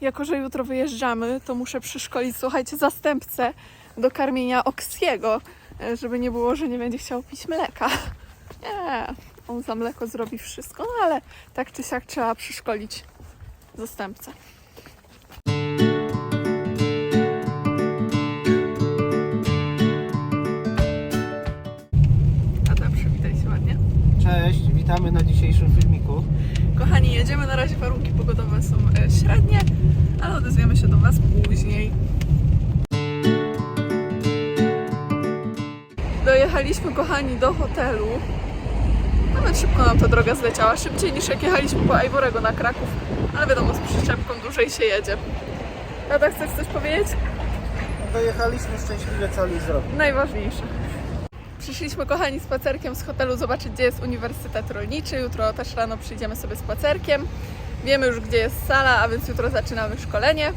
jako że jutro wyjeżdżamy, to muszę przeszkolić, słuchajcie, zastępcę do karmienia Oksiego, e, żeby nie było, że nie będzie chciał pić mleka. Nie, on za mleko zrobi wszystko, no ale tak czy siak trzeba przeszkolić zastępcę. Witamy na dzisiejszym filmiku. Kochani, jedziemy. Na razie warunki pogodowe są e, średnie, ale odezwiemy się do Was później. Dojechaliśmy, kochani, do hotelu. Nawet szybko nam ta droga zleciała, szybciej niż jak jechaliśmy po Ajworego na Kraków, ale wiadomo, z przyczepką dłużej się jedzie. Tata, chcesz coś powiedzieć? Dojechaliśmy szczęśliwie cali zrobić. Najważniejsze. Przyszliśmy, kochani, spacerkiem z hotelu zobaczyć, gdzie jest Uniwersytet Rolniczy. Jutro też rano przyjdziemy sobie spacerkiem. Wiemy już, gdzie jest sala, a więc jutro zaczynamy szkolenie.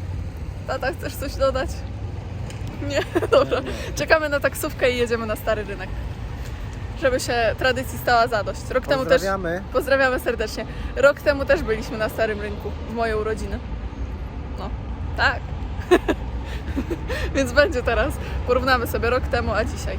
Tata, chcesz coś dodać? Nie, dobra. Czekamy na taksówkę i jedziemy na Stary Rynek. Żeby się tradycji stała zadość. Rok temu też... Pozdrawiamy. Pozdrawiamy serdecznie. Rok temu też byliśmy na Starym Rynku, w moją urodziny. No, tak. Więc będzie teraz. Porównamy sobie rok temu, a dzisiaj.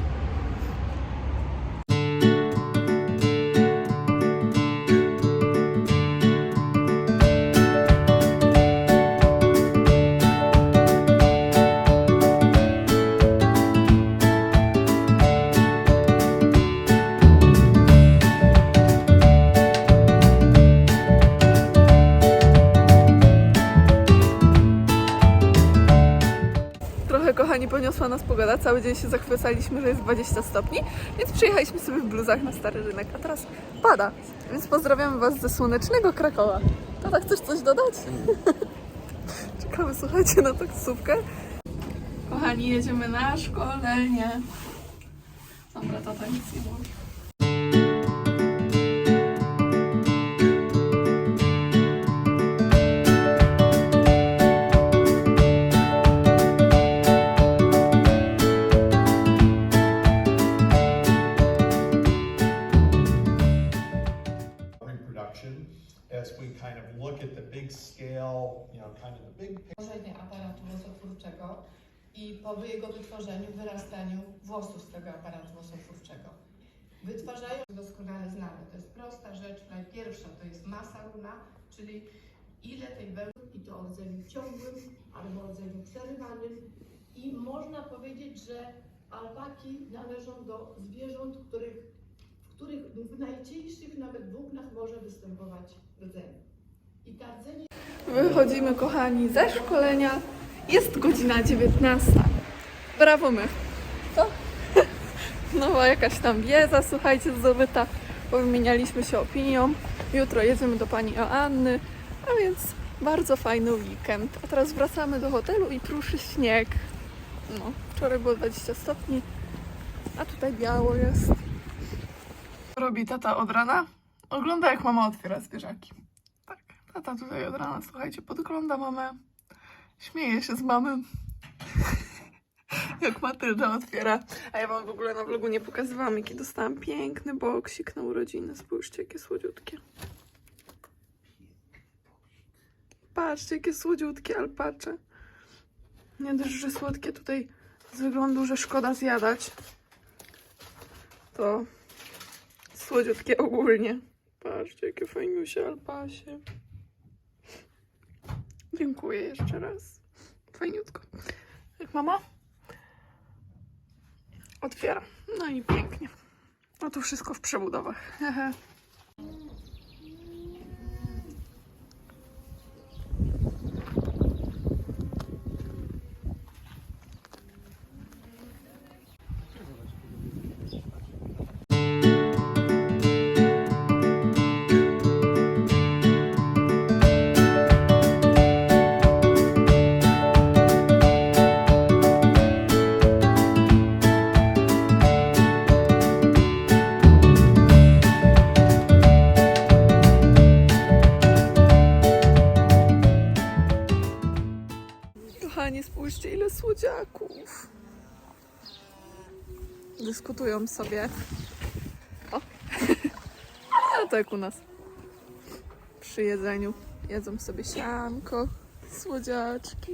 Poniosła nas pogoda. Cały dzień się zachwycaliśmy, że jest 20 stopni, więc przyjechaliśmy sobie w bluzach na Stary Rynek, a teraz pada. Więc pozdrawiamy Was ze słonecznego Krakowa. Tata, chcesz coś dodać? Czekamy, słuchajcie, na taksówkę. Kochani, jedziemy na szkolenie. Dobra, tata nic nie mówi. Kind of look at the big scale, you know, kind of the big tworzenie aparatu włosotwórczego i po jego wytworzeniu, wyrastaniu włosów z tego aparatu włosotwórczego. Wytwarzają doskonale znane. To jest prosta rzecz. Najpierwsza to jest masa runa, czyli ile tej wełny i to o rdzeniu ciągłym albo o rdzeniu przerywanym. I można powiedzieć, że alpaki należą do zwierząt, których, w których w najcieńszych nawet włóknach może występować rdzeń. Wychodzimy, kochani, ze szkolenia. Jest godzina 19. Brawo my. Co? Nowa jakaś tam wiedza, słuchajcie, zdobyta. Powymienialiśmy się opinią. Jutro jedziemy do pani Joanny, a więc bardzo fajny weekend. A teraz wracamy do hotelu i pruszy śnieg. No, wczoraj było 20 stopni, a tutaj biało jest. Robi tata od rana. Ogląda jak mama otwiera zwierzaki. Tak, tata tutaj od rana, słuchajcie, podgląda mamę. Śmieje się z mamy. Jak Matylda otwiera. A ja wam w ogóle na vlogu nie pokazywałam, jaki dostałam piękny boksik na urodziny. Spójrzcie, jakie słodziutkie. Patrzcie, jakie słodziutkie alpacze. Nie dość, że słodkie tutaj z wyglądu, że szkoda zjadać. To słodziutkie ogólnie. Patrzcie, jakie fajniusie alpasie. Dziękuję jeszcze raz. Fajniutko. Jak mama? Otwiera. No i pięknie. No to wszystko w przebudowach. Kochani, spójrzcie, ile słodziaków. Dyskutują sobie. O! A tak u nas. Przy jedzeniu. Jedzą sobie sianko. Słodziaczki.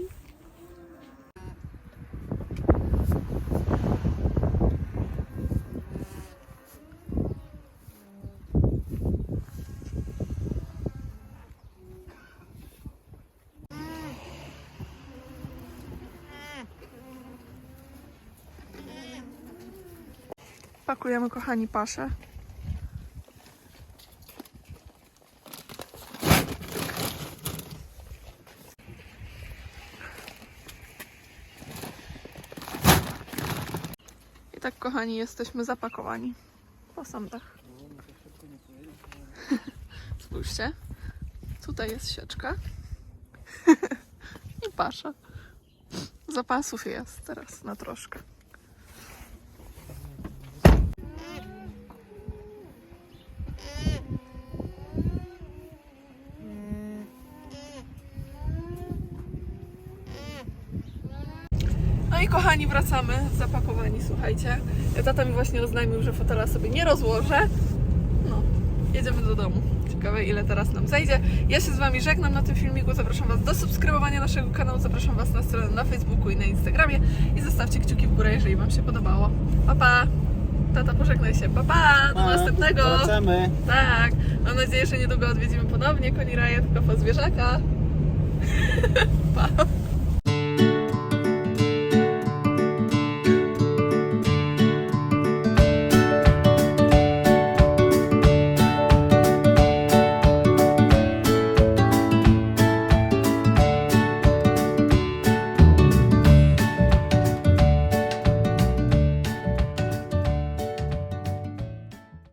Pakujemy, kochani, paszę. I tak, kochani, jesteśmy zapakowani po sądach. Spójrzcie. Tutaj jest sieczka. I pasza. Zapasów jest teraz na troszkę. No i kochani, wracamy zapakowani, słuchajcie. Tata mi właśnie oznajmił, że fotela sobie nie rozłożę. No, jedziemy do domu. Ciekawe ile teraz nam zajdzie. Ja się z Wami żegnam na tym filmiku. Zapraszam Was do subskrybowania naszego kanału. Zapraszam Was na stronę na Facebooku i na Instagramie. I zostawcie kciuki w górę, jeżeli Wam się podobało. Pa, pa! Tata, pożegnaj się. Pa, pa! Do Pa, następnego! Wracamy. Tak, mam nadzieję, że niedługo odwiedzimy ponownie Koniraję, tylko po zwierzaka. pa!